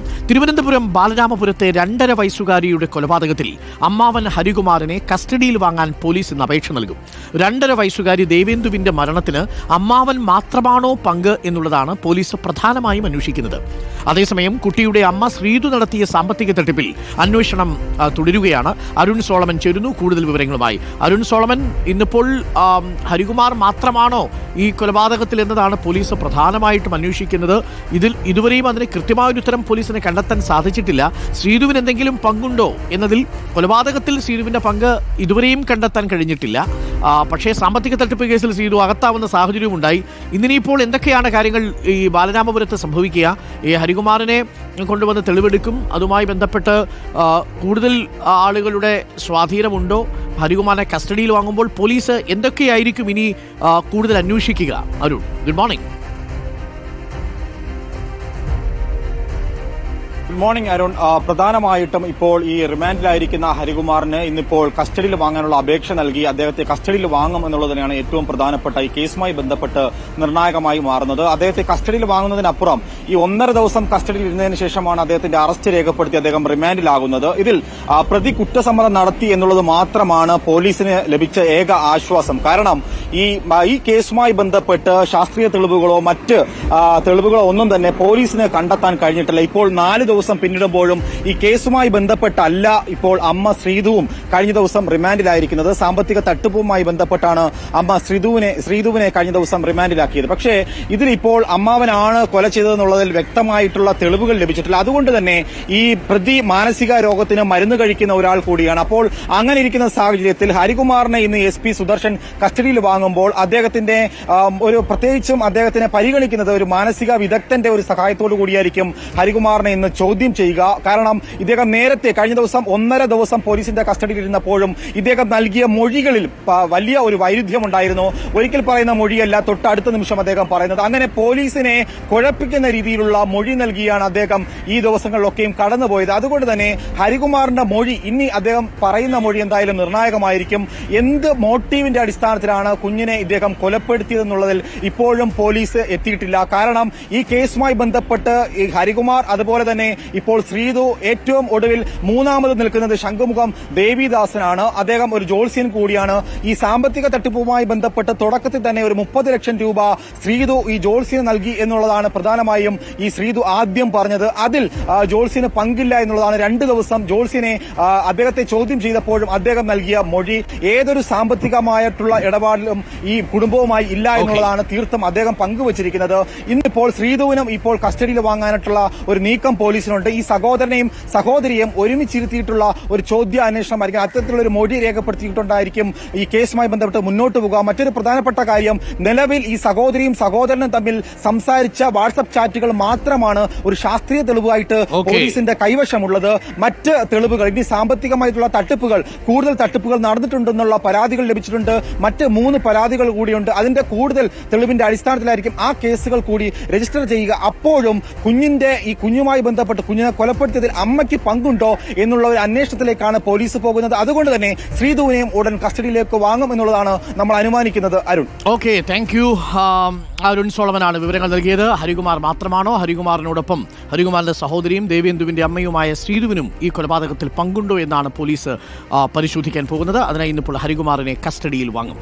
തിരുവനന്തപുരം ബാലരാമപുരത്തെ രണ്ടര വയസ്സുകാരിയുടെ കൊലപാതകത്തിൽ അമ്മാവൻ ഹരികുമാറിനെ കസ്റ്റഡിയിൽ വാങ്ങാൻ പോലീസ് ഇന്ന് അപേക്ഷ നൽകും. രണ്ടര വയസ്സുകാരി ദേവേന്ദുവിന്റെ മരണത്തിന് അമ്മാവൻ മാത്രമാണോ പങ്ക് എന്നുള്ളതാണ് പോലീസ് പ്രധാനമായും അന്വേഷിക്കുന്നത്. അതേസമയം കുട്ടിയുടെ അമ്മ ശ്രീതു നടത്തിയ സാമ്പത്തിക തട്ടിപ്പിൽ അന്വേഷണം തുടരുകയാണ്. അരുൺ സോളമൻ ചേരുന്നു. കൂടുതൽ വിവരങ്ങളുമായി. അരുൺ സോളമൻ ഇന്നിപ്പോൾ ഹരികുമാർ മാത്രമാണോ ഈ കൊലപാതകത്തിൽ എന്നതാണ് പോലീസ് പ്രധാനമായിട്ടും അന്വേഷിക്കുന്നത്. ഇതിൽ ഇതുവരെയും അതിന് കൃത്യമായൊരു ഉത്തരം പോലീസിന് കണ്ടെത്താൻ സാധിച്ചിട്ടില്ല. ശ്രീധുവിന് എന്തെങ്കിലും പങ്കുണ്ടോ എന്നതിൽ കൊലപാതകത്തിൽ ശ്രീധുവിന്റെ പങ്ക് ഇതുവരെയും കണ്ടെത്താൻ കഴിഞ്ഞിട്ടില്ല. പക്ഷേ സാമ്പത്തിക തട്ടിപ്പ് കേസിൽ ശ്രീധു അകത്താവുന്ന സാഹചര്യവും ഉണ്ടായി ഇന്നിനിപ്പോൾ എന്തൊക്കെയാണ് കാര്യങ്ങൾ ഈ ബാലരാമപുരത്ത് സംഭവിക്കുക? ഈ ഹരികുമാറിനെ കൊണ്ടുവന്ന് തെളിവെടുക്കും. അതുമായി ബന്ധപ്പെട്ട് കൂടുതൽ ആളുകളുടെ സ്വാധീനമുണ്ടോ? ഹരികുമാറിനെ കസ്റ്റഡിയിൽ വാങ്ങുമ്പോൾ പോലീസ് എന്തൊക്കെയായിരിക്കും ഇനി കൂടുതൽ അന്വേഷിക്കുക? Arun good morning morning Arun പ്രധാനമായിട്ടും ഇപ്പോൾ ഈ റിമാൻഡിലായിരിക്കുന്ന ഹരികുമാറിന് ഇന്നിപ്പോൾ കസ്റ്റഡിയിൽ വാങ്ങാനുള്ള അപേക്ഷ നൽകി. അദ്ദേഹത്തെ കസ്റ്റഡിയിൽ വാങ്ങും എന്നുള്ളത് തന്നെയാണ് ഏറ്റവും പ്രധാനപ്പെട്ട ഈ കേസുമായി ബന്ധപ്പെട്ട് നിർണായകമായി മാറുന്നത്. അദ്ദേഹത്തെ കസ്റ്റഡിയിൽ വാങ്ങുന്നതിനപ്പുറം ഈ ഒന്നര ദിവസം കസ്റ്റഡിയിൽ ഇരുന്നതിന് ശേഷമാണ് അദ്ദേഹത്തിന്റെ അറസ്റ്റ് രേഖപ്പെടുത്തി അദ്ദേഹം റിമാൻഡിലാകുന്നത്. ഇതിൽ പ്രതി കുറ്റസമ്മതം നടത്തി എന്നുള്ളത് മാത്രമാണ് പോലീസിന് ലഭിച്ച ഏക ആശ്വാസം. കാരണം ഈ ഈ കേസുമായി ബന്ധപ്പെട്ട് ശാസ്ത്രീയ തെളിവുകളോ മറ്റ് തെളിവുകളോ ഒന്നും തന്നെ പോലീസിന് കണ്ടെത്താൻ കഴിഞ്ഞിട്ടില്ല. ഇപ്പോൾ നാല് ദിവസം പിന്നിടുമ്പോഴും ഈ കേസുമായി ബന്ധപ്പെട്ടല്ല ഇപ്പോൾ അമ്മ ശ്രീധുവും കഴിഞ്ഞ ദിവസം റിമാൻഡിലായിരിക്കുന്നത്. സാമ്പത്തിക തട്ടിപ്പുമായി ബന്ധപ്പെട്ടാണ് അമ്മ ശ്രീധുവിനെ ശ്രീധുവിനെ കഴിഞ്ഞ ദിവസം റിമാൻഡിലാക്കിയത്. പക്ഷേ ഇതിലിപ്പോൾ അമ്മാവനാണ് കൊല ചെയ്തതെന്നുള്ളതിൽ വ്യക്തമായിട്ടുള്ള തെളിവുകൾ ലഭിച്ചിട്ടില്ല. അതുകൊണ്ട് തന്നെ ഈ പ്രതി മാനസിക രോഗത്തിന് മരുന്ന് കഴിക്കുന്ന ഒരാൾ കൂടിയാണ്. അപ്പോൾ അങ്ങനെ ഇരിക്കുന്ന സാഹചര്യത്തിൽ ഹരികുമാറിനെ ഇന്ന് എസ് പി സുദർശൻ കസ്റ്റഡിയിൽ വാങ്ങുമ്പോൾ അദ്ദേഹത്തിന്റെ ഒരു പ്രത്യേകിച്ചും അദ്ദേഹത്തിനെ പരിഗണിക്കുന്നത് ഒരു മാനസിക വിദഗ്ധന്റെ ഒരു സഹായത്തോടു കൂടിയായിരിക്കും ഹരികുമാറിനെ ഇന്ന് ചോദ്യം ചെയ്യുക. കാരണം ഇദ്ദേഹം നേരത്തെ കഴിഞ്ഞ ദിവസം ഒന്നര ദിവസം പോലീസിന്റെ കസ്റ്റഡിയിൽ ഇരുന്നപ്പോഴും ഇദ്ദേഹം നൽകിയ മൊഴികളിൽ വലിയ ഒരു വൈരുദ്ധ്യമുണ്ടായിരുന്നു. ഒരിക്കൽ പറയുന്ന മൊഴിയല്ല തൊട്ടടുത്ത നിമിഷം അദ്ദേഹം പറയുന്നത്. അങ്ങനെ പോലീസിനെ കുഴപ്പിക്കുന്ന രീതിയിലുള്ള മൊഴി നൽകിയാണ് അദ്ദേഹം ഈ ദിവസങ്ങളിലൊക്കെയും കടന്നുപോയത്. അതുകൊണ്ട് തന്നെ ഹരികുമാറിന്റെ മൊഴി ഇനി അദ്ദേഹം പറയുന്ന മൊഴി എന്തായാലും നിർണായകമായിരിക്കും. എന്ത് മോട്ടീവിന്റെ അടിസ്ഥാനത്തിലാണ് കുഞ്ഞിനെ ഇദ്ദേഹം കൊലപ്പെടുത്തിയതെന്നുള്ളതിൽ ഇപ്പോഴും പോലീസ് എത്തിയിട്ടില്ല. കാരണം ഈ കേസുമായി ബന്ധപ്പെട്ട് ഹരികുമാർ അതുപോലെ തന്നെ ഇപ്പോൾ ശ്രീതു ഏറ്റവും ഒടുവിൽ മൂന്നാമത് നിൽക്കുന്നത് ശംഖുമുഖം ദേവിദാസനാണ്. അദ്ദേഹം ഒരു ജോത്സ്യൻ കൂടിയാണ്. ഈ സാമ്പത്തിക തട്ടിപ്പുമായി ബന്ധപ്പെട്ട് തുടക്കത്തിൽ തന്നെ ഒരു മുപ്പത് ലക്ഷം രൂപ ശ്രീതു ഈ ജോത്സ്യന് നൽകി എന്നുള്ളതാണ് പ്രധാനമായും ഈ ശ്രീതു ആദ്യം പറഞ്ഞത്. അതിൽ ജോത്സ്യന് പങ്കില്ല എന്നുള്ളതാണ് രണ്ട് ദിവസം ജോത്സ്യനെ അദ്ദേഹത്തെ ചോദ്യം ചെയ്തപ്പോഴും അദ്ദേഹം നൽകിയ മൊഴി ഏതൊരു സാമ്പത്തികമായിട്ടുള്ള ഇടപാടിലും ഈ കുടുംബവുമായി ഇല്ല എന്നുള്ളതാണ് തീർത്തും അദ്ദേഹം പങ്കുവച്ചിരിക്കുന്നത്. ഇന്നിപ്പോൾ ശ്രീധുവിനും ഇപ്പോൾ കസ്റ്റഡിയിൽ വാങ്ങാനായിട്ടുള്ള ഒരു നീക്കം പോലീസിനുണ്ട്. ഈ സഹോദരനെയും സഹോദരിയെയും ഒരുമിച്ചിരുത്തിയിട്ടുള്ള ഒരു ചോദ്യാന്വേഷണമായിരിക്കും അത്തരത്തിലുള്ള ഒരു മൊഴി രേഖപ്പെടുത്തിയിട്ടുണ്ടായിരിക്കും ഈ കേസുമായി ബന്ധപ്പെട്ട് മുന്നോട്ട് പോകുക മറ്റൊരു പ്രധാനപ്പെട്ട കാര്യം നിലവിൽ ഈ സഹോദരിയും സഹോദരനും തമ്മിൽ സംസാരിച്ച വാട്സപ്പ് ചാറ്റുകൾ മാത്രമാണ് ഒരു ശാസ്ത്രീയ തെളിവായിട്ട്. പോലീസിന്റെ കൈവശമുള്ളത്. മറ്റ് തെളിവുകൾ ഇനി സാമ്പത്തികമായിട്ടുള്ള തട്ടിപ്പുകൾ കൂടുതൽ തട്ടിപ്പുകൾ നടന്നിട്ടുണ്ടെന്നുള്ള പരാതികൾ ലഭിച്ചിട്ടുണ്ട്. മറ്റ് മൂന്ന് പരാതികൾ കൂടിയുണ്ട്. അതിന്റെ കൂടുതൽ തെളിവിന്റെ അടിസ്ഥാനത്തിലായിരിക്കും ആ കേസുകൾ കൂടി രജിസ്റ്റർ ചെയ്യുക. അപ്പോഴും കുഞ്ഞിന്റെ ഈ കുഞ്ഞുമായി ബന്ധപ്പെട്ട് കുഞ്ഞിനെ കൊലപ്പെടുത്തിയതിൽ അമ്മയ്ക്ക് പങ്കുണ്ടോ എന്നുള്ള ഒരു അന്വേഷണത്തിലേക്കാണ് പോലീസ് പോകുന്നത്. അതുകൊണ്ട് തന്നെ ശ്രീധുവിനെയും ഉടൻ കസ്റ്റഡിയിലേക്ക് വാങ്ങും എന്നുള്ളതാണ് നമ്മൾ അനുമാനിക്കുന്നത്. Arun. Okay thank you Arun സോളമനാണ് വിവരങ്ങൾ നൽകിയത്. ഹരികുമാർ മാത്രമാണോ? ഹരികുമാറിനോടൊപ്പം ഹരികുമാറിന്റെ സഹോദരിയും ദേവേന്ദുവിന്റെ അമ്മയുമായ ശ്രീധുവിനും ഈ കൊലപാതകത്തിൽ പങ്കുണ്ടോ എന്നാണ് പോലീസ് പരിശോധിക്കാൻ പോകുന്നത്. അതിനായി ഇന്നിപ്പോൾ ഹരികുമാറിനെ കസ്റ്റഡിയിൽ വാങ്ങും.